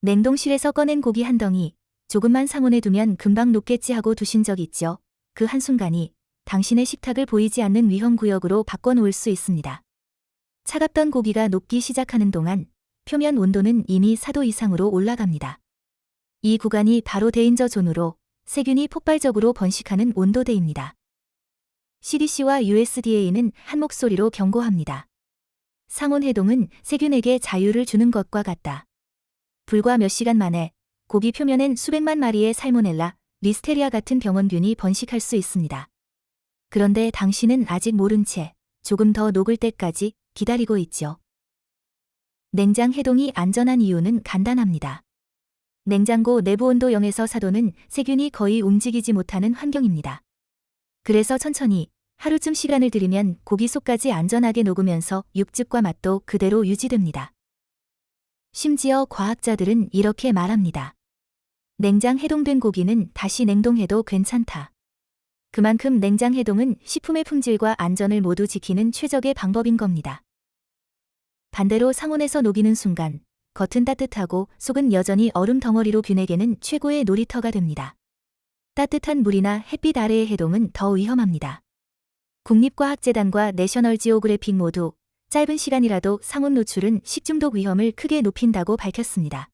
냉동실에서 꺼낸 고기 한 덩이 조금만 상온에 두면 금방 녹겠지 하고 두신 적 있죠. 그 한순간이 당신의 식탁을 보이지 않는 위험 구역으로 바꿔놓을 수 있습니다. 차갑던 고기가 녹기 시작하는 동안 표면 온도는 이미 4도 이상으로 올라갑니다. 이 구간이 바로 데인저 존으로 세균이 폭발적으로 번식하는 온도대입니다. CDC와 USDA는 한 목소리로 경고합니다. 상온 해동은 세균에게 자유를 주는 것과 같다. 불과 몇 시간 만에 고기 표면엔 수백만 마리의 살모넬라, 리스테리아 같은 병원균이 번식할 수 있습니다. 그런데 당신은 아직 모른 채 조금 더 녹을 때까지 기다리고 있죠. 냉장 해동이 안전한 이유는 간단합니다. 냉장고 내부 온도 0에서 4도는 세균이 거의 움직이지 못하는 환경입니다. 그래서 천천히 하루쯤 시간을 들이면 고기 속까지 안전하게 녹으면서 육즙과 맛도 그대로 유지됩니다. 심지어 과학자들은 이렇게 말합니다. 냉장 해동된 고기는 다시 냉동해도 괜찮다. 그만큼 냉장 해동은 식품의 품질과 안전을 모두 지키는 최적의 방법인 겁니다. 반대로 상온에서 녹이는 순간 겉은 따뜻하고 속은 여전히 얼음 덩어리로 균에게는 최고의 놀이터가 됩니다. 따뜻한 물이나 햇빛 아래의 해동은 더 위험합니다. 국립과학재단과 내셔널 지오그래픽 모두 짧은 시간이라도 상온 노출은 식중독 위험을 크게 높인다고 밝혔습니다.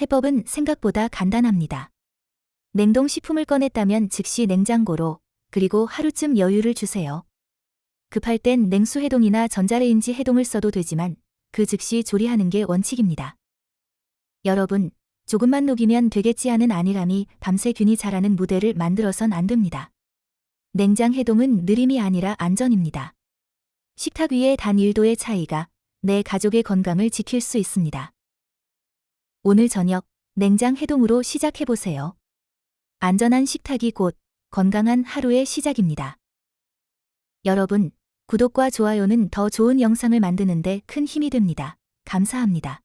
해법은 생각보다 간단합니다. 냉동 식품을 꺼냈다면 즉시 냉장고로 그리고 하루쯤 여유를 주세요. 급할 땐 냉수 해동이나 전자레인지 해동을 써도 되지만 그 즉시 조리하는 게 원칙입니다. 여러분, 조금만 녹이면 되겠지 하는 안일함이 밤새 균이 자라는 무대를 만들어선 안 됩니다. 냉장 해동은 느림이 아니라 안전입니다. 식탁 위의 단 1도의 차이가 내 가족의 건강을 지킬 수 있습니다. 오늘 저녁 냉장 해동으로 시작해보세요. 안전한 식탁이 곧 건강한 하루의 시작입니다. 여러분, 구독과 좋아요는 더 좋은 영상을 만드는데 큰 힘이 됩니다. 감사합니다.